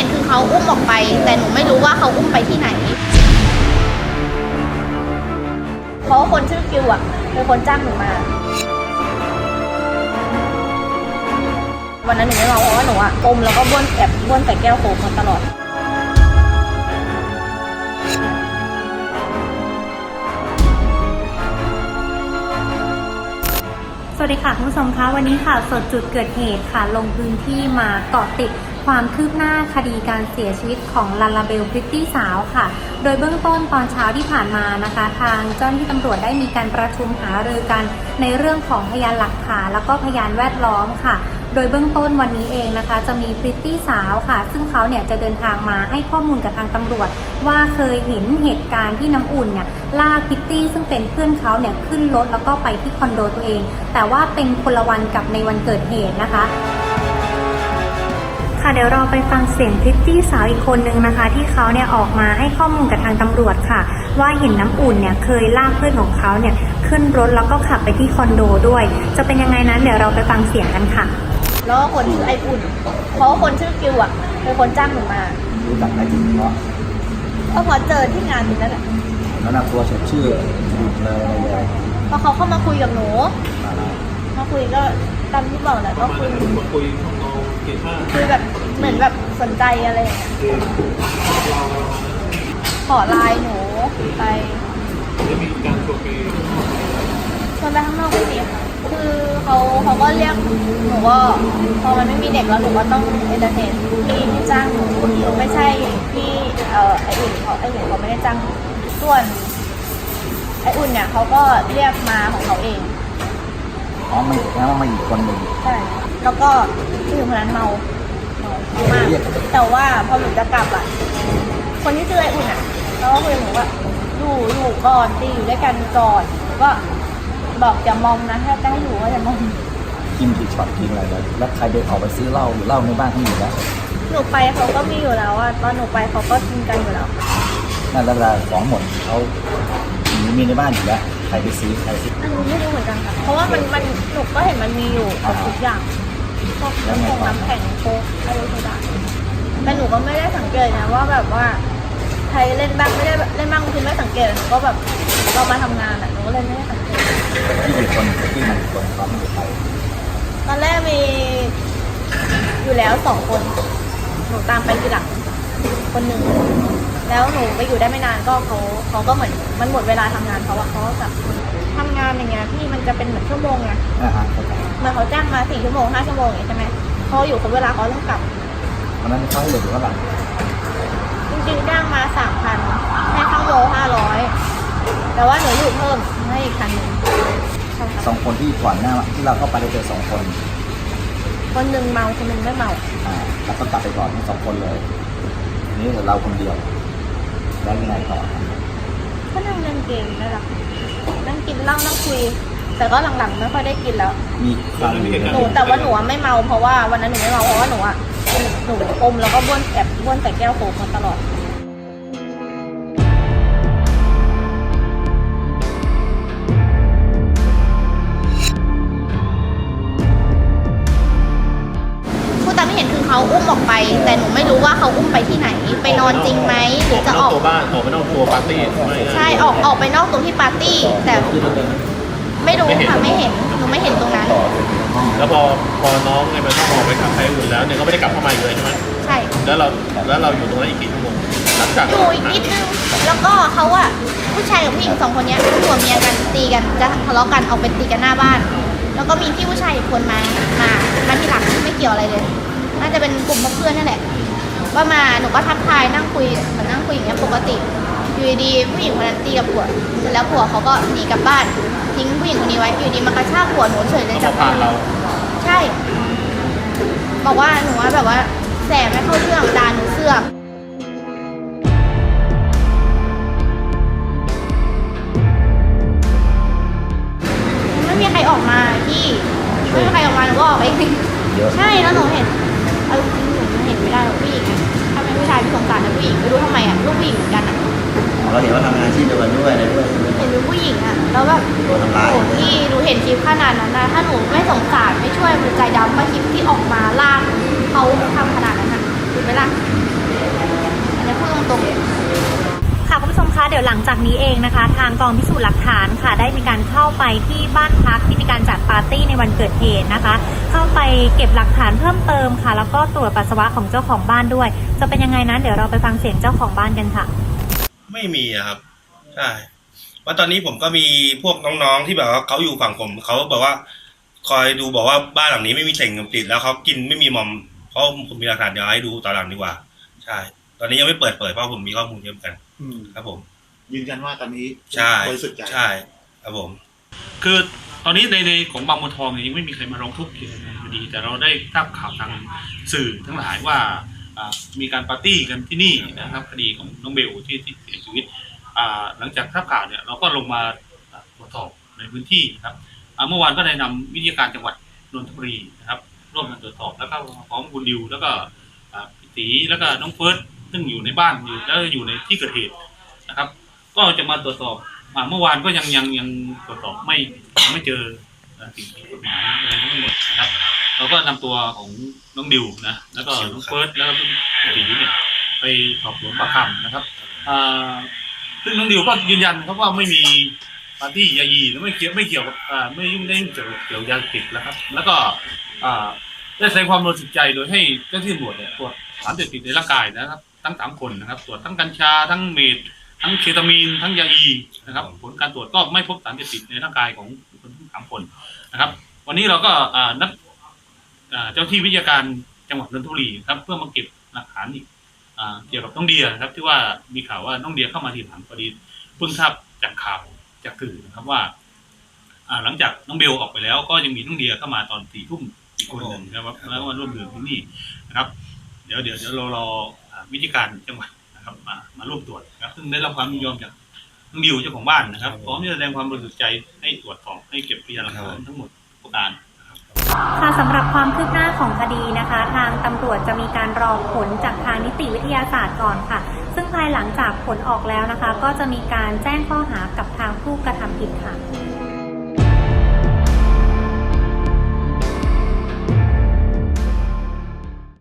เห็นคือเขาอุ้มออกไป แต่หนูไม่รู้ว่าเขาอุ้มไปที่ไหน เพราะว่าคนชื่อกิวอะเป็นคนจ้างหนูมา วันนั้นหนูไม่เมาเพราะว่าหนูอะอมแล้วก็บ้วนแอบบ้วนใส่แก้วโค้กมาตลอด สวัสดีค่ะคุณผู้ชมคะวันนี้ค่ะสดจุดเกิดเหตุค่ะ ลงพื้นที่มาเกาะติด ความคืบหน้าคดีการเสียชีวิตของลาลาเบลพริตตี้สาวค่ะ โดยเบื้องต้นตอนเช้าที่ผ่านมานะคะ ทางเจ้าหน้าที่ตำรวจได้มีการประชุมหารือกัน ในเรื่องของพยานหลักฐานแล้วก็พยานแวดล้อมค่ะ โดยเบื้องต้นวันนี้เองนะคะ จะมีพริตตี้สาวค่ะ ซึ่งเขาเนี่ยจะเดินทางมาให้ข้อมูลกับทางตำรวจ ว่าเคยเห็นเหตุการณ์ที่น้ำอุ่นเนี่ยลากพริตตี้ซึ่งเป็นเพื่อนเขาเนี่ยขึ้นรถแล้วก็ไปที่คอนโดตัวเอง แต่ว่าเป็นคนละวันกับในวันเกิดเหตุนะคะ เดี๋ยวเราไปฟังเสียงพริตตี้สาวอีกคนนึงนะคะ ที่เขาเนี่ยออกมาให้ข้อมูลกับทางตำรวจค่ะ ว่าเห็นน้ำอุ่นเนี่ยเคยลากเพื่อนของเขาเนี่ยขึ้นรถแล้วก็ขับไปที่คอนโดด้วย จะเป็นยังไงนั้นเดี๋ยวเราไปฟังเสียงกันค่ะ แล้วก็คนชื่อไออุ่น เพราะว่าคนชื่อกิวอะเป็นคนจ้างหนูมารู้จักได้จริงเพราะก็พอเจอที่งานนี้นั่นแหละแล้วนำตัวเช็คชื่อถูกเลยอะไรเลยพอเขาเข้ามาคุยกับหนู มาคุยก็ตามที่บอกแหละก็คุยมา คุยทำนองเกียรติค่าคุยแบบเหมือนแบบสนใจอะไรอย่างเงี้ยขอไลน์หนูไปแล้วมีการชวนไปชวนไปข้างนอกไม่มีค่ะ คือเขาเขาก็เรียกหนูก็พอมันไม่มีเด็กแล้วหนูก็ต้องเอนเตอร์เทนพี่ที่จ้างหนูหนูไม่ใช่พี่เอ่อไออุ่นเขาไออุ่นเขาไม่ได้จ้างหนูส่วนไออุ่นเนี่ยเขาก็เรียกมาของเขาเอง อ๋อมันแล้วมาอีกคนหนึ่ง ใช่แล้วก็ผู้หญิงคนนั้นเมาเมาเมามากแต่ว่าพอหนูจะกลับอะ คนที่ชื่อไออุ่นอะแล้วก็คุยกับหนูว่าอยู่อยู่ก่อนตีอยู่ด้วยกันก่อนหนูก็บอกอย่ามองนะถ้าจะให้อยู่ก็อย่ามอง กินกี่ช็อตกินอะไรแล้วแล้วใครเดินออกไปซื้อเหล้าหรือเหล้าในบ้านเขาอยู่แล้วหนูไปเขาก็มีอยู่แล้วอะตอนหนูไปเขาก็กินกันอยู่แล้วนั่นแล้วเวลาของหมดเขา หรือมีในบ้านอยู่แล้วใครไปซื้อใครซื้ออันนี้ไม่รู้เหมือนกันค่ะ เพราะว่ามันมันหนูก็เห็นมันมีอยู่ครบทุกอย่างพวกน้ำแข็งน้ำแข็งโค้กอะไรทุกอย่างแต่หนูก็ไม่ได้สังเกตนะว่าแบบว่าใครเล่นบ้างไม่ได้เล่นบ้างคือไม่สังเกตหนูก็แบบเรามาทำงานอะหนูก็เลยไม่ได้สังเกตที่อยู่คนที่มันคนเขาไม่ไปตอนแรกมีอยู่แล้วสองคนหนูตามไปทีหลังคนหนึ่ง แล้วหนูไปอยู่ได้ไม่นานก็เขาเขาก็เหมือนมันหมดเวลาทำงานเขาอะเขาก็กลับทำงานอย่างเงี้ยพี่มันจะเป็นเหมือนชั่วโมงไงนะฮะเข้าใจเหมื่อนเขาจ้างมาสี่ชั่วโมงห้าชั่วโมงอย่างเงี้ยใช่ไหมเขาอยู่ครบเวลาเขาต้องกลับเพราะฉะนั้นเขาให้เหลือเท่าไหร่จริงๆจ้างมาสามพันให้ข้างโลห้าร้อยแต่ว่าหนูอยู่เพิ่มให้อีกพันหนึ่งใช่ค่ะสองคนที่ก่อนหน้าที่เราเข้าไปได้เจอสองคนคนหนึ่งเมาคนหนึ่งไม่เมา อ่าแล้วก็กลับไปก่อนทั้งสองคนเลยทีนี้เหลือเราคนเดียว แล้วยังไงต่อก็นั่งเล่นเกมนั่นแหละนั่งกินเหล้านั่งคุย แต่ก็หลังๆไม่ค่อยได้กินแล้ว มีความหนูแต่ว่าหนูอะไม่เมาเพราะว่าวันนั้นหนูไม่เมาเพราะว่าหนูอะหนูอมแล้วก็บ้วนแอบบ้วนใส่แก้วโค้กมาตลอด เห็นคือเขาอุ้มออกไป แต่หนูไม่รู้ว่าเขาอุ้มไปที่ไหน ไปนอนจริงไหมหรือจะออก ตัวบ้านออกไปนอกตัวปาร์ตี้ไม่ใช่ออกออกไปนอกตรงที่ปาร์ตี้ แต่ไม่รู้ค่ะไม่เห็นหนูไม่เห็นตรงนั้น แล้วพอพอน้องไงมันต้องออกไปกับใครอื่นแล้วเนี่ยก็ไม่ได้กลับเข้ามาอีกเลยใช่ไหมใช่ แล้วเราแล้วเราอยู่ตรงนั้นอีกกี่ชั่วโมงหลังจากอยู่อีกนิดนึงแล้วก็เขาอะผู้ชายกับผู้หญิงสองคนเนี้ยผัวเมียกันตีกันจะทะเลาะกันออกไปตีกันหน้าบ้าน แล้วก็มีพี่ผู้ชายอีกคนมามามาที่หลังไม่เกี่ยวอะไรเลย น่าจะเป็นกลุ่มเพื่อนนั่นแหละก็มาหนูก็ทักทายนั่งคุยเหมือนนั่งคุยอย่างเงี้ยปกติอยู่ดีๆผู้หญิงคนนั้นตีกับผัวเสร็จแล้วผัวเขาก็หนีกลับบ้าน ทิ้งผู้หญิงคนนี้ไว้อยู่ดีมากระชากผัวหนูเฉยเลยเขาจากมาผ่านเราใช่ บอกว่าหนูว่าแบบว่าแสบไม่เข้าเรื่องด่าหนูเสือกไม่มีใครออกมาพี่ไม่มีใครออกมาหนูก็ออกไปเองเยอะใช่แล้วหนูเห็น เอาจริงๆหนูเห็นไม่ได้หรอกผู้หญิงอะถ้าเป็นผู้ชายพี่สงสารนะผู้หญิงไม่รู้ทำไมอะลูกผู้หญิงเหมือนกันอะเราเห็นว่าทำงานที่เดียวกันด้วยอะไรด้วยเห็นเป็นผู้หญิงอะแล้วแบบโดนทำร้าย โอ้พี่หนูเห็นคลิปขนาดนั้นนะถ้าหนูไม่สงสารไม่ช่วยมันใจดำมาคลิปที่ออกมาลากเขาทำขนาดนั้นอะถูกไหมล่ะพูดตรงๆเลยค่ะคุณ ผู้ชมคะเดี๋ยวหลังจากนี้เองนะคะ ทางกองพิสูจน์หลักฐานค่ะ ได้มีการเข้าไปที่บ้านพักที่มีการจัดปาร์ตี้ในวันเกิดเหตุนะคะ เข้าไปเก็บหลักฐานเพิ่มเติมค่ะ แล้วก็ตรวจปัสสาวะของเจ้าของบ้านด้วย จะเป็นยังไงนั้นเดี๋ยวเราไปฟังเสียงเจ้าของบ้านกันค่ะ ไม่มีอะครับใช่ว่าะตอนนี้ผมก็มีพวกน้องๆที่แบบว่าเขาอยู่ฝั่งผมเขาแบบว่า คอยดูบอกว่าบ้านหลังนี้ไม่มีเต่งติดแล้วเขากินไม่มีมอมเพราะผมมีหลักฐานเดี๋ยวให้ดูตอนหลังดีกว่า ใช่ ตอนนี้ยังไม่เปิดเผยเพราะผมมีข้อมูลเยอะเหมือนกัน ครับผม ยืนยันว่าตอนนี้ใช่บริสุทธิ์ใจใช่ครับผม คือตอนนี้ในในของบางบัวทองเนี่ยยังไม่มีใครมาร้องทุกข์เกี่ยวกับคดี แต่เราได้ทราบข่าวทางสื่อทั้งหลายว่าอ่ามีการปาร์ตี้กันที่นี่นะครับคดีของน้องเบลที่ที่เสียชีวิตอ่าหลังจากทราบข่าวเนี่ยเราก็ลงมาตรวจสอบในพื้นที่นะครับอ่าเมื่อวานก็ได้นำวิทยาการจังหวัดนนทบุรีนะครับ ร่วมกันตรวจสอบแล้วก็พร้อมคุณดิวแล้วก็อ่าพี่ตีแล้วก็น้องเฟิร์ส ซึ่งอยู่ในบ้านอยู่แล้วอยู่ในที่เกิดเหตุนะครับ ก็จะมาตรวจสอบอ่าเมื่อวานก็ยังยังยังตรวจสอบไม่ไม่เจอสิ่งผิดกฎหมายอะไรทั้งหมดนะครับเราก็นำตัวของน้องดิวนะแล้วก็น้องเฟิร์สแล้วก็ตีเนี่ยไปสอบสวนปากคำนะครับอ่าซึ่งน้องดิวก็ยืนยันครับว่าไม่มีปาร์ตี้ยายีและไม่เกี่ยวไม่เกี่ยวกับอ่าไม่ยุ่งได้ยุ่งเกี่ยวเกี่ยวยาเสพติดแล้วครับ แล้วก็อ่าได้แสดงความบริสุทธิ์ใจโดยให้เจ้าหน้าที่ตำรวจเนี่ยตรวจสารเสพติดในร่างกายนะครับ ทั้งสามคนนะครับ ตรวจทั้งกัญชาทั้งเมดทั้งเคตามีนทั้งยาอีนะครับ ผลการตรวจก็ไม่พบสารเสพติดในร่างกายของคนทั้งสามคนนะครับ วันนี้เราก็นัดอ่าเจ้าที่วิทยาการจังหวัดนนทบุรีครับ เพื่อมาเก็บหลักฐานอีกเกี่ยวกับน้องเดียนะครับ ที่ว่ามีข่าวว่าน้องเดียเข้ามาทีหลังพอดีเพิ่งทราบจากข่าวจากสื่อนะครับว่าหลังจากน้องเบลออกไปแล้ว ก็ยังมีน้องเดียเข้ามาตอนสี่ทุ่มอีกคนหนึ่งนะครับแล้วมาร่วมดื่มที่นี่นะครับ เดี๋ยวเดี๋ยวเดี๋ยวรารอ วิธีการจังหวัดนะครับมามาร่วมตรวจนะครับซึ่งได้รับความยินยอมจากน้องดิวเจ้าของบ้านนะครับพร้อมที่จะแสดงความบริสุทธิ์ใจให้ตรวจสอบให้เก็บพยานหลักฐานทั้งหมดทุกการค่ะสำหรับความคืบหน้าของคดีนะคะ ทางตำรวจจะมีการรอผลจากทางนิติวิทยาศาสตร์ก่อนค่ะ ซึ่งภายหลังจากผลออกแล้วนะคะ ก็จะมีการแจ้งข้อหากับทางผู้กระทำผิดค่ะ